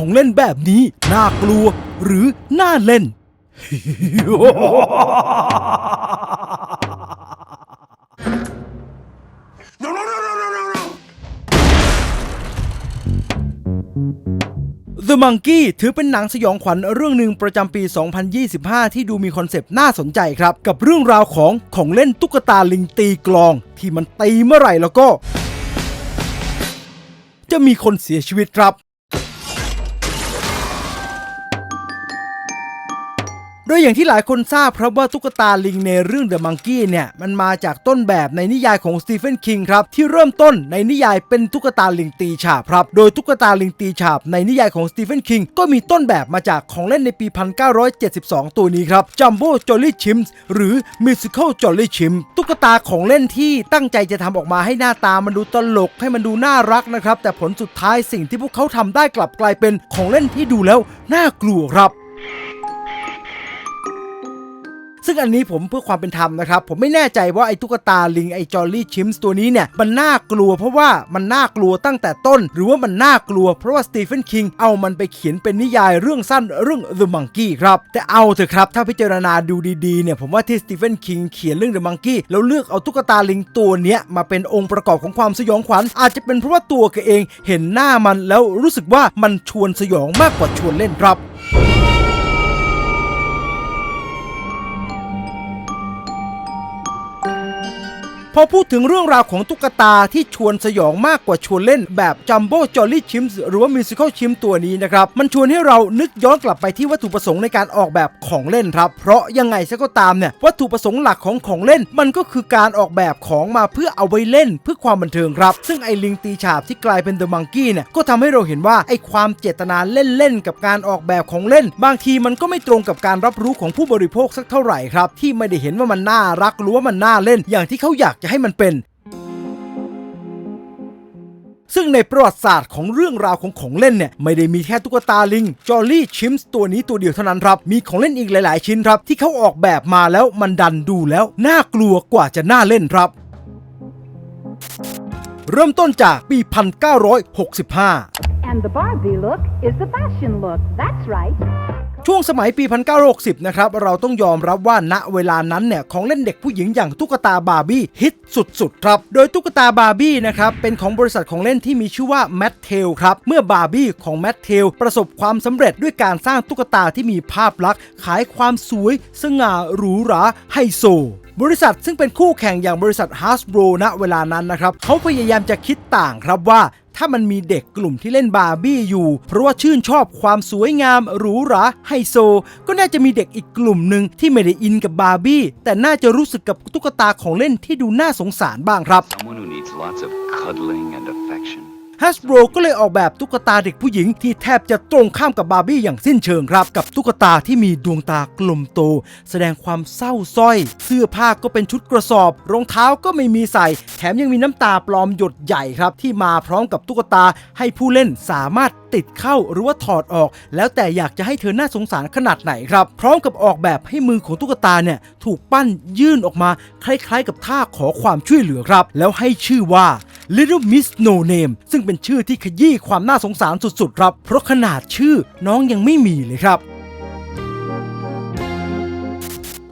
ของเล่นแบบนี้น่ากลัวหรือน่าเล่น The Monkey ถือเป็นหนังสยองขวัญเรื่องหนึ่งประจำปี 2025 ที่ดูมีคอนเซปต์น่าสนใจครับ กับเรื่องราวของของเล่นตุ๊กตาลิงตีกลอง ที่มันตีเมื่อไหร่แล้วก็ จะมีคนเสียชีวิตครับ อย่างที่หลายคนทราบครับว่าตุ๊กตาลิงในเรื่อง The Monkey เนี่ย มันมาจากต้นแบบในนิยายของสตีเฟนคิงครับ ที่เริ่มต้นในนิยายเป็นตุ๊กตาลิงตีฉาบครับ โดยตุ๊กตาลิงตีฉาบในนิยายของสตีเฟนคิงก็มีต้นแบบมาจากของเล่นในปี 1972 ตัวนี้ครับ Jumbo Jolly Chimps หรือ Musical Jolly Chimp ตุ๊กตาของเล่นที่ตั้งใจจะทำออกมาให้หน้าตามันดูตลกให้มันดูน่ารักนะครับแต่ผลสุดท้ายสิ่งที่พวกเขาทำได้กลับกลายเป็นของเล่นที่ดูแล้วน่ากลัวครับ ซึ่งอันนี้ผมเพื่อความเป็นธรรมนะครับ ผมไม่แน่ใจว่าไอ้ตุ๊กตาลิงไอ้จอลลี่ชิมส์ตัวนี้เนี่ยมันน่ากลัวเพราะว่ามันน่ากลัวตั้งแต่ต้น หรือว่ามันน่ากลัวเพราะว่าสตีเฟนคิงเอามันไปเขียนเป็นนิยายเรื่องสั้นเรื่อง The Monkey ครับ แต่เอาเถอะครับ ถ้าพิจารณาดูดีๆเนี่ยผมว่าที่สตีเฟนคิงเขียนเรื่อง The Monkey แล้วเลือกเอาตุ๊กตาลิงตัวเนี้ยมาเป็นองค์ประกอบของความสยองขวัญ อาจจะเป็นเพราะว่าตัวแกเองเห็นหน้ามันแล้วรู้สึกว่ามันชวนสยองมากกว่าชวนเล่นครับ พอพูดถึงเรื่องราวของตุ๊กตาที่ชวนสยองมากกว่าชวนเล่นแบบจัมโบ้จอลลี่ชิมส์หรือว่ามิวสิควลชิมตัวนี้นะครับ มันชวนให้เรานึกย้อนกลับไปที่วัตถุประสงค์ในการออกแบบของเล่นครับ เพราะยังไงซะก็ตามเนี่ยวัตถุประสงค์หลักของของเล่น มันก็คือการออกแบบของมาเพื่อเอาไว้เล่นเพื่อความบันเทิงครับ ซึ่งไอ้ลิงตีฉาบที่กลายเป็นเดอะมังกี้เนี่ยก็ทำให้เราเห็นว่าไอ้ความเจตนาเล่นๆกับการออกแบบของเล่น บางทีมันก็ไม่ตรงกับการรับรู้ของผู้บริโภคสักเท่าไหร่ครับที่ไม่ได้เห็นว่ามันน่ารักหรือว่ามันน่าเล่นอย่างที่เขาอยากจะให้มันเป็น ซึ่งในประวัติศาสตร์ของเรื่องราวของของเล่นเนี่ย ไม่ได้มีแค่ตุ๊กตาลิง จอลลี่ชิมส์ตัวนี้ตัวเดียวเท่านั้นครับ มีของเล่นอีกหลาย ๆ ชิ้นครับ ที่เขาออกแบบมาแล้วมันดันดูแล้ว น่ากลัวกว่าจะน่าเล่นครับ เริ่มต้นจากปี 1965 And the Barbie look is the fashion look. That's right. ช่วงสมัยปี 1960 นะครับ เราต้องยอมรับว่าณเวลานั้นเนี่ย ของเล่นเด็กผู้หญิงอย่างตุ๊กตาบาร์บี้ฮิตสุดๆ ครับ โดยตุ๊กตาบาร์บี้นะครับ เป็นของบริษัทของเล่นที่มีชื่อว่าแมทเทลครับ เมื่อบาร์บี้ของแมทเทลประสบความสำเร็จด้วยการสร้างตุ๊กตาที่มีภาพลักษณ์ ขายความสวย สง่าหรูหราไฮโซบริษัทซึ่งเป็นคู่แข่งอย่างบริษัท Hasbro ณเวลานั้นนะครับเขาพยายามจะคิดต่างครับว่า ถ้ามันมีเด็กกลุ่มที่เล่นบาร์บี้อยู่ เพราะว่าชื่นชอบความสวยงามหรูหราไฮโซ ก็น่าจะมีเด็กอีกกลุ่มหนึ่งที่ไม่ได้อินกับบาร์บี้ แต่น่าจะรู้สึกกับตุ๊กตาของเล่นที่ดูน่าสงสารบ้างครับ Someone who needs lots of cuddling and affection. Hasbro ก็เลยออกแบบตุ๊กตาเด็กผู้หญิงที่แทบจะตรงข้ามกับบาร์บี้อย่างสิ้นเชิงครับ กับตุ๊กตาที่มีดวงตากลมโต แสดงความเศร้าสร้อย เสื้อผ้าก็เป็นชุดกระสอบ รองเท้าก็ไม่มีใส่ แถมยังมีน้ำตาปลอมหยดใหญ่ครับ ที่มาพร้อมกับตุ๊กตาให้ผู้เล่นสามารถติดเข้าหรือว่าถอดออก แล้วแต่อยากจะให้เธอหน่าสงสารขนาดไหนครับ พร้อมกับออกแบบให้มือของตุ๊กตาเนี่ยถูกปั้นยื่นออกมาคล้ายๆ กับท่าขอความช่วยเหลือครับ แล้วให้ชื่อว่า Little Miss No Name ซึ่งเป็นชื่อที่ขยี้ความน่าสงสารสุดๆครับ เพราะขนาดชื่อน้องยังไม่มีเลยครับ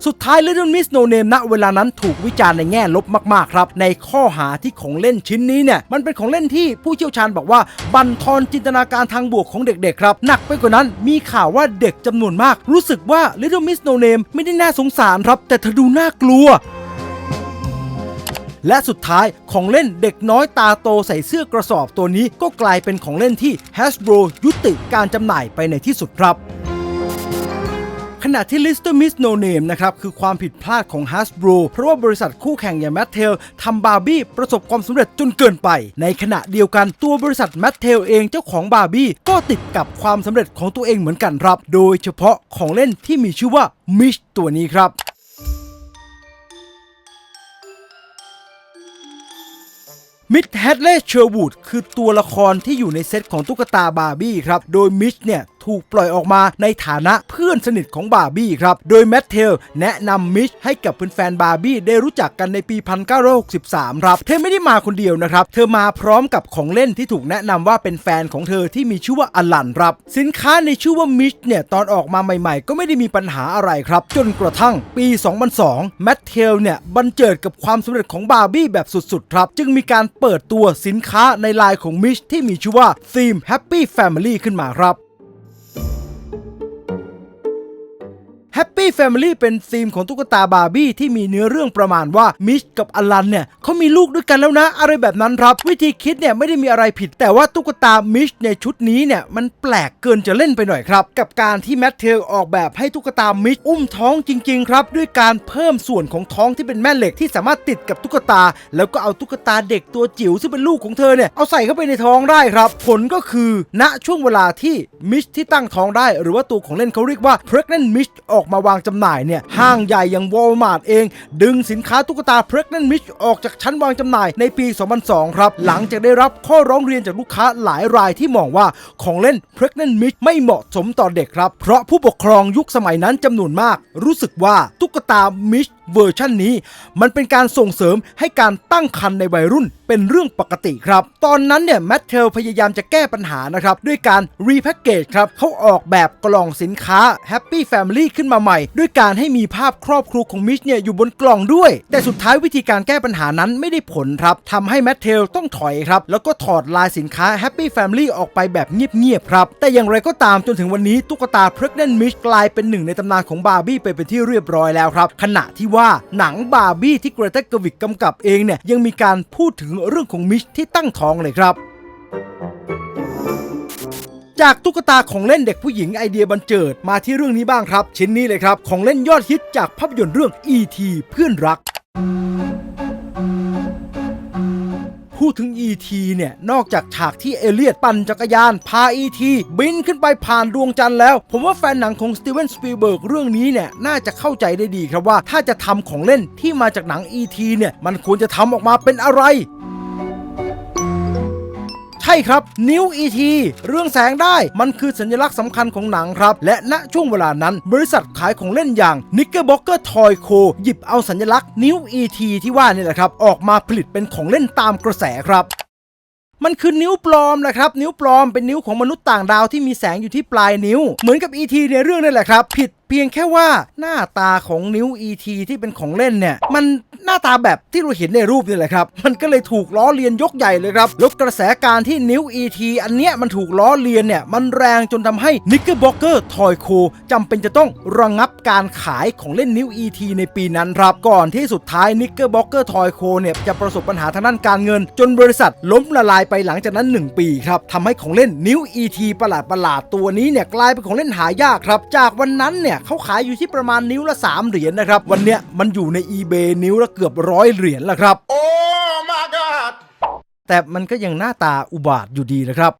สุดท้าย Little Miss No Name ณเวลานั้นถูกวิจารณ์ในแง่ลบมาก ๆ ครับ ในข้อหาที่ของเล่นชิ้นนี้เนี่ย มันเป็นของเล่นที่ผู้เชี่ยวชาญบอกว่า บั่นทอนจินตนาการทางบวกของเด็ก ๆ ครับ หนักไปกว่านั้นมีข่าวว่าเด็กจำนวนมาก รู้สึกว่า Little Miss No Name ไม่ได้น่าสงสารครับ แต่เธอดูน่ากลัว และสุดท้ายของเล่นเด็กน้อยตาโตใส่เสื้อกระสอบตัวนี้ก็กลายเป็นของเล่นที่ Hasbro ยุติการจำหน่ายไปในที่สุดครับขณะที่ Lister Miss No Name นะครับ คือความผิดพลาดของ Hasbro เพราะว่าบริษัทคู่แข่งอย่าง Mattel ทำบาร์บี้ประสบความสำเร็จจนเกินไป ในขณะเดียวกันตัวบริษัท Mattel เองเจ้าของบาร์บี้ก็ติดกับความสำเร็จของตัวเองเหมือนกันครับ โดยเฉพาะของเล่นที่มีชื่อว่า Mish ตัวนี้ครับ มิชแฮดเล่เชอร์วูดคือตัวละครที่อยู่ในเซตของตุ๊กตาบาร์บี้ครับ โดยมิชเนี่ยถูกปล่อยออกมาในฐานะเพื่อนสนิทของบาร์บี้ครับ โดยแมทเทลแนะนำมิชให้กับแฟนๆบาร์บี้ได้รู้จักกันในปี 1963 ครับ เธอไม่ได้มาคนเดียวนะครับ เธอมาพร้อมกับของเล่นที่ถูกแนะนำว่าเป็นแฟนของเธอที่มีชื่อว่าอลันครับ สินค้าในชื่อว่ามิชเนี่ยตอนออกมาใหม่ๆ ก็ไม่ได้มีปัญหาอะไรครับ จนกระทั่งปี 2002 แมทเทลเนี่ยบันเจิดกับความสำเร็จของบาร์บี้แบบสุดๆ ครับ จึงมีการเปิดตัวสินค้าในไลน์ของมิชที่มีชื่อว่า Theme Happy Family ขึ้นมาครับ happy Happy Family เป็นธีมของตุ๊กตาบาร์บี้ที่มีเนื้อเรื่องประมาณว่ามิชกับอลันเนี่ยเขามีลูกด้วยกันแล้วนะ อะไรแบบนั้นครับ วิธีคิดเนี่ยไม่ได้มีอะไรผิด แต่ว่าตุ๊กตามิชในชุดนี้เนี่ยมันแปลกเกินจะเล่นไปหน่อยครับ กับการที่แมทเทลออกแบบให้ตุ๊กตามิชอุ้มท้องจริง ๆ ครับ ด้วยการเพิ่มส่วนของท้องที่เป็นแม่เหล็กที่สามารถติดกับตุ๊กตา แล้วก็เอาตุ๊กตาเด็กตัวจิ๋วซึ่งเป็นลูกของเธอเนี่ยเอาใส่เข้าไปในท้องได้ครับ ผลก็คือ ณช่วงเวลาที่มิชที่ตั้งท้องได้ หรือว่าตัวของเล่นเขาเรียกว่า pregnant mish ออกมาววางจำหน่ายเนี่ย ห้างใหญ่อย่าง Walmart เอง ดึงสินค้าตุ๊กตา pregnant mish ออกจากชั้นวางจำหน่ายในปี 2002 ครับ หลังจากได้รับข้อร้องเรียนจากลูกค้าหลายรายที่มองว่าของเล่น pregnant mish ไม่เหมาะสมต่อเด็กครับ เพราะผู้ปกครองยุคสมัยนั้นจำนวนมาก รู้สึกว่าตุ๊กตา mish เวอร์ชันนี้ มันเป็นการส่งเสริมให้การตั้งครรภ์ในวัยรุ่นเป็นเรื่องปกติครับ ตอนนั้นเนี่ยแมทเทลพยายามจะแก้ปัญหานะครับ ด้วยการรีแพคเกจครับเขาออกแบบกล่องสินค้า Happy Family ขึ้นมาใหม่ ด้วยการให้มีภาพครอบครัวของมิชเนี่ยอยู่บนกล่องด้วย แต่สุดท้ายวิธีการแก้ปัญหานั้นไม่ได้ผลครับทำให้แมทเทลต้องถอยครับ แล้วก็ถอดลายสินค้า Happy Family ออกไปแบบเงียบๆครับ แต่อย่างไรก็ตามจนถึงวันนี้ตุ๊กตา Pregnant Mish กลายเป็นหนึ่งในตำนานของบาร์บี้ไปเป็นที่เรียบร้อยแล้วครับขณะที่ว่า่าหนังบาร์บี้ที่เกรเตกวิกกำกับเองเนี่ยยังมีการพูดถึงเรื่องของมิชที่ตั้งท้องเลยครับจากตุ๊กตาของเล่นเด็กผู้หญิงไอเดียบันเจิดมาที่เรื่องนี้บ้างครับ ชิ้นนี้เลยครับ ของเล่นยอดฮิตจากภาพยนตร์เรื่อง E.T. เพื่อนรัก พูดถึง E.T. เนี่ย นอกจากฉากที่เอเลียดปั่นจักรยาน พา E.T. บินขึ้นไปผ่านดวงจันทร์แล้ว ผมว่าแฟนหนังของสตีเวนสปีลเบิร์กเรื่องนี้เนี่ย น่าจะเข้าใจได้ดีครับว่า ถ้าจะทำของเล่นที่มาจากหนัง E.T. เนี่ย มันควรจะทำออกมาเป็นอะไร ช่ครับ นิ้ว ET เรื่องแสงได้มันคือสัญลักษณ์สำคัญของหนังครับ และณช่วงเวลานั้น บริษัทขายของเล่นอย่าง n i c k e r b o c k e r Toy Co หยิบเอาสัญลักษณ์นิ้ว ET ที่ว่านี่แหละครับ ออกมาผลิตเป็นของเล่นตามกระแสครับมันคือนิ้วปลอมนะครับ นิ้วปลอมเป็นนิ้วของมนุษย์ต่างดาวที่มีแสงอยู่ที่ปลายนิ้ว เหมือนกับ ET ในเรื่องนั่นแหละครับ ผิด เพียงแค่ว่าหน้าตาของนิ้ว ET ที่เป็นของเล่นเนี่ย มันหน้าตาแบบที่เราเห็นในรูปนี่แหละครับ มันก็เลยถูกล้อเลียนยกใหญ่เลยครับ แล้วกระแสการที่นิ้ว ET อันเนี้ยมันถูกล้อเลียนเนี่ย มันแรงจนทำให้ Knickerbocker Toy Co จำเป็นจะต้องระงับการขายของเล่นนิ้ว ET ในปีนั้นครับ ก่อนที่สุดท้าย Knickerbocker Toy Co เนี่ยจะประสบปัญหาทางด้านการเงิน จนบริษัทล้มละลายไปหลังจากนั้น 1 ปีครับทำให้ของเล่นนิ้ว ET ประหลาดประหลาดตัวนี้เนี่ยกลายเป็นของเล่นหายากครับ จากวันนั้นเนี่ยเขาขายอยู่ที่ประมาณนิ้วละ 3 เหรียญนะครับ วันเนี้ยมันอยู่ใน eBay นิ้วละเกือบร้อยเหรียญแล้วครับ Oh my God! แต่มันก็ยังหน้าตาอุบาทอยู่ดีนะครับ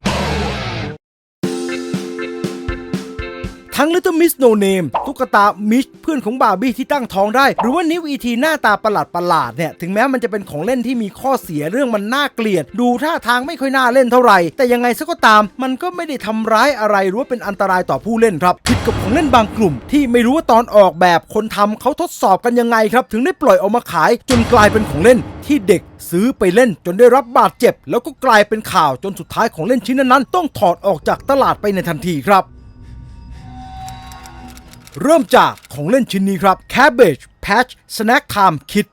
ทั้ง Little Miss No Name ตุ๊กตามิชเพื่อนของบาร์บี้ที่ตั้งท้องได้ หรือว่านิวอีทีหน้าตาประหลาดประหลาดเนี่ยถึงแม้มันจะเป็นของเล่นที่มีข้อเสียเรื่องมันน่าเกลียด ดูท่าทางไม่ค่อยน่าเล่นเท่าไหร่ แต่ยังไงซะก็ตาม มันก็ไม่ได้ทำร้ายอะไรหรือว่าเป็นอันตรายต่อผู้เล่นครับผิดกับของเล่นบางกลุ่ม ที่ไม่รู้ว่าตอนออกแบบคนทำเขาทดสอบกันยังไงครับ ถึงได้ปล่อยออกมาขาย จนกลายเป็นของเล่นที่เด็กซื้อไปเล่นจนได้รับบาดเจ็บ แล้วก็กลายเป็นข่าวจนสุดท้ายของเล่นชิ้นนั้นๆต้องถอดออกจากตลาดไปในทันทีครับ เริ่มจากของเล่นชิ้นนี้ครับ Cabbage Patch Snack Time Kit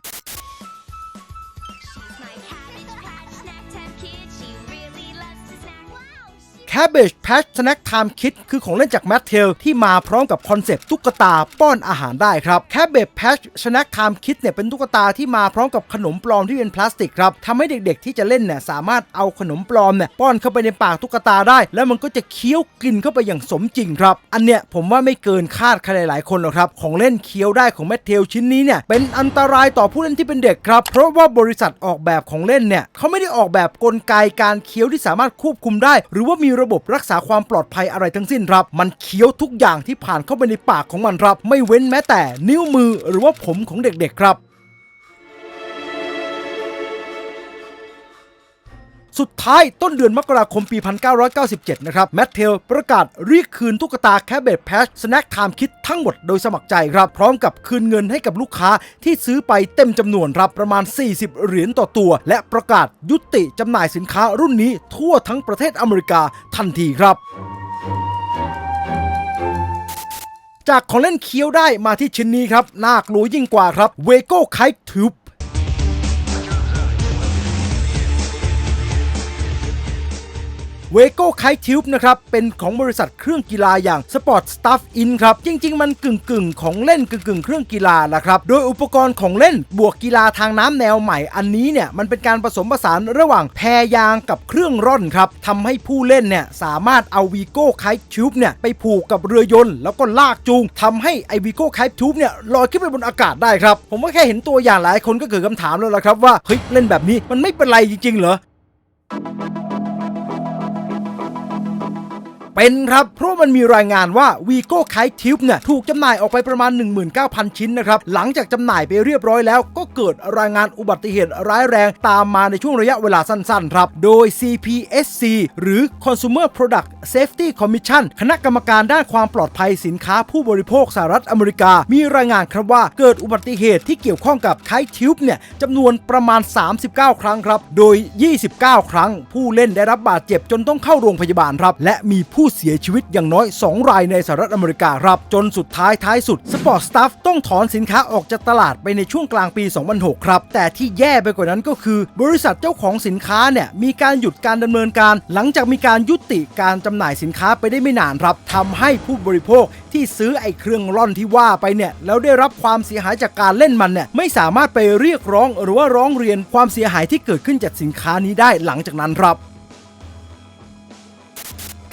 Cabbage Patch Snack Time Kit คือของเล่นจาก m a t t e l ที่มาพร้อมกับคอนเซปต์ตุ๊กตาป้อนอาหารได้ครับ Cabbage Patch Snack Time Kit เนี่ยเป็นตุ๊กตาที่มาพร้อมกับขนมปลอมที่เป็นพลาสติกครับทำให้เด็กๆที่จะเล่นเนี่ยสามารถเอาขนมปลอมเนี่ยป้อนเข้าไปในปากตุ๊กตาได้ แล้วมันก็จะเคี้ยวกินเข้าไปอย่างสมจริงครับอันเนี้ยผมว่าไม่เกินคาดใครหลายๆคนหรอกครับของเล่นเคี้ยวได้ของ m a t t e l ชิ้นนี้เนี่ยเป็นอันตรายต่อผู้เล่นที่เป็นเด็กครับ เพราะว่าบริษัทออกแบบของเล่นเนี่ยเขาไม่ได้ออกแบบกลไกการเคี้ยวที่สามารถควบคุมได้ หรือว่ามีระระบบรักษาความปลอดภัยอะไรทั้งสิ้นครับ มันเคี้ยวทุกอย่างที่ผ่านเข้าไปในปากของมันครับ ไม่เว้นแม้แต่นิ้วมือหรือว่าผมของเด็กๆครับ สุดท้ายต้นเดือนมกราคมปี 1997 นะครับ แมทเทลประกาศเรียกคืนตุ๊กตาแคบเบตแพชสแน็คไทม์คิดทั้งหมดโดยสมัครใจครับ พร้อมกับคืนเงินให้กับลูกค้าที่ซื้อไปเต็มจำนวนครับประมาณ 40 เหรียญต่อตัว และประกาศยุติจำหน่ายสินค้ารุ่นนี้ทั่วทั้งประเทศอเมริกาทันทีครับจากของเล่นเคี้ยวได้มาที่ชิ้นนี้ครับน่ากลัวยิ่งกว่าครับเวโก้ไคทูบ เวโก้ไคทิวบนะครับ เป็นของบริษัทเครื่องกีฬาอย่าง Sport Stuff In ครับ จริง ๆ มันกึ่งกึ่งๆของเล่นกึ่งกึ่งๆเครื่องกีฬานะครับ โดยอุปกรณ์ของเล่นบวกกีฬาทางน้ำแนวใหม่อันนี้เนี่ย มันเป็นการผสมผสานระหว่างแพยางกับเครื่องร่อนครับทำให้ผู้เล่นเนี่ยสามารถเอาวีโก้ไคทิวบเนี่ยไปผูกกับเรือยนต์แล้วก็ลากจูงทำให้ไอวีโก้ไคทิวบเนี่ยลอยขึ้นไปบนอากาศได้ครับผมว่าแค่เห็นตัวอย่างหลายคนก็เกิดคำถามแล้วละครับว่าเฮ้ยเล่นแบบนี้มันไม่เป็นไรจริงๆเหรอ เป็นครับ เพราะมันมีรายงานว่า v ีโก้ไคทิวบเนี่ยถูกจำหน่ายออกไปประมาณ 19,000 ชิ้นนะครับ หลังจากจำหน่ายไปเรียบร้อยแล้ว ก็เกิดรายงานอุบัติเหตุร้ายแรงตามมาในช่วงระยะเวลาสั้นๆ ครับ โดย CPSC หรือ Consumer Product Safety Commission คณะกรรมการด้านความปลอดภัยสินค้าผู้บริโภคสหรัฐอเมริกา มีรายงานครับว่าเกิดอุบัติเหตุที่เกี่ยวข้องกับไคทิวบเนี่ยจำนวนประมาณ 39 ครั้งครับ โดย 29 ครั้ง ผู้เล่นได้รับบาดเจ็บจนต้องเข้าโรงพยาบาลครับ และมีผู้เสียชีวิตอย่างน้อย 2 รายในสหรัฐอเมริกาครับ จนสุดท้ายท้ายสุด Sport Stuff ต้องถอนสินค้าออกจากตลาดไปในช่วงกลางปี 2006 ครับ แต่ที่แย่ไปกว่านั้นก็คือ บริษัทเจ้าของสินค้าเนี่ยมีการหยุดการดำเนินการ หลังจากมีการยุติการจำหน่ายสินค้าไปได้ไม่นานครับทำให้ผู้บริโภคที่ซื้อไอ้เครื่องร่อนที่ว่าไปเนี่ยแล้วได้รับความเสียหายจากการเล่นมันเนี่ยไม่สามารถไปเรียกร้องหรือว่าร้องเรียนความเสียหายที่เกิดขึ้นจากสินค้านี้ได้หลังจากนั้นครับ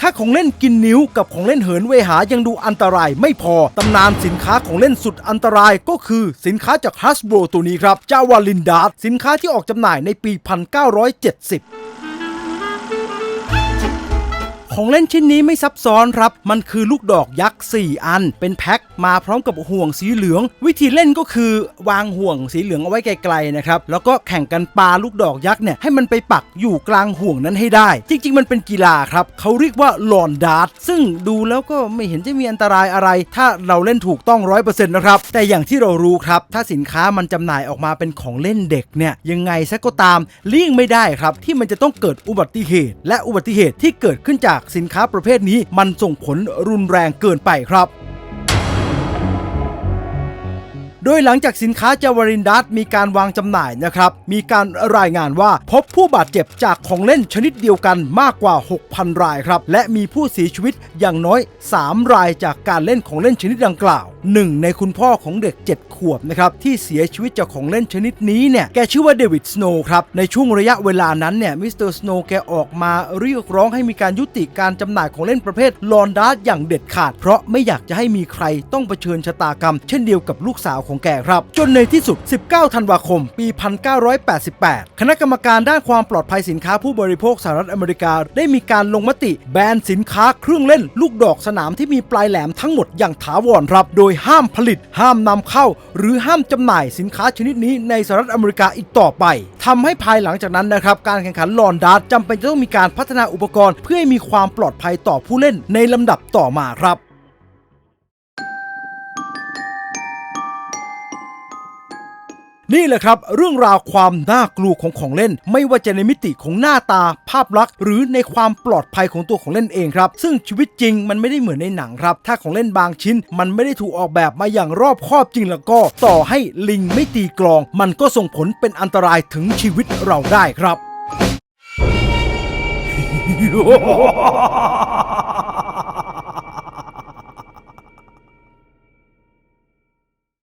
ถ้าของเล่นกินนิ้วกับของเล่นเหินเวหายังดูอันตรายไม่พอ ตำนานสินค้าของเล่นสุดอันตรายก็คือสินค้าจาก Hasbro ตัวนี้ครับ จาวาลินดาร์สินค้าที่ออกจำหน่ายในปี 1970 ของเล่นชิ้นนี้ไม่ซับซ้อนครับ มันคือลูกดอกยักษ์ 4 อัน เป็นแพ็คมาพร้อมกับห่วงสีเหลือง วิธีเล่นก็คือวางห่วงสีเหลืองเอาไว้ไกลๆนะครับ แล้วก็แข่งกันปาลูกดอกยักษ์เนี่ยให้มันไปปักอยู่กลางห่วงนั้นให้ได้ จริง ๆ มันเป็นกีฬาครับ เขาเรียกว่าหลอนดาร์ตซึ่งดูแล้วก็ไม่เห็นจะมีอันตรายอะไร ถ้าเราเล่นถูกต้องร้อยเปอร์เซ็นต์นะครับ แต่อย่างที่เรารู้ครับ ถ้าสินค้ามันจำหน่ายออกมาเป็นของเล่นเด็กเนี่ย ยังไงซะก็ตามเลี่ยงไม่ได้ครับ ที่มันจะต้องเกิดอุบัติเหตุ และอุบัติเหตุที่เกิดขึ้นจากสินค้าประเภทนี้มันส่งผลรุนแรงเกินไปครับโดยหลังจากสินค้าจาวารินดัสมีการวางจำหน่ายนะครับ มีการรายงานว่าพบผู้บาดเจ็บจากของเล่นชนิดเดียวกันมากกว่า 6,000 รายครับ และมีผู้เสียชีวิตอย่างน้อย 3 รายจากการเล่นของเล่นชนิดดังกล่าว หนึ่งในคุณพ่อของเด็ก 7 ขวบนะครับที่เสียชีวิตจากของเล่นชนิดนี้เนี่ยแกชื่อว่าเดวิดสโนว์ครับในช่วงระยะเวลานั้นเนี่ยมิสเตอร์สโนว์แกออกมาเรียกร้องให้มีการยุติการจำหน่ายของเล่นประเภทลอนดาร์อย่างเด็ดขาด เพราะไม่อยากจะให้มีใครต้องเผชิญชะตากรรม เช่นเดียวกับลูกสาวของแกครับ จนในที่สุด 19 ธันวาคม ปี 1988 คณะกรรมการด้านความปลอดภัยสินค้าผู้บริโภคสหรัฐอเมริกา ได้มีการลงมติแบนสินค้าเครื่องเล่นลูกดอกสนามที่มีปลายแหลมทั้งหมดอย่างถาวรครับโดยห้ามผลิต ห้ามนำเข้า หรือห้ามจำหน่ายสินค้าชนิดนี้ในสหรัฐอเมริกาอีกต่อไปทำให้ภายหลังจากนั้นนะครับ การแข่งขันลอนดาร์จำเป็นจะต้องมีการพัฒนาอุปกรณ์ เพื่อให้มีความปลอดภัยต่อผู้เล่นในลำดับต่อมาครับ นี่แหละครับ เรื่องราวความน่ากลัวของของเล่น ไม่ว่าจะในมิติของหน้าตา ภาพลักษณ์ หรือในความปลอดภัยของตัวของเล่นเองครับ ซึ่งชีวิตจริงมันไม่ได้เหมือนในหนังครับ ถ้าของเล่นบางชิ้น มันไม่ได้ถูกออกแบบมาอย่างรอบคอบจริงแล้วก็ ต่อให้ลิงไม่ตีกลอง มันก็ส่งผลเป็นอันตรายถึงชีวิตเราได้ครับ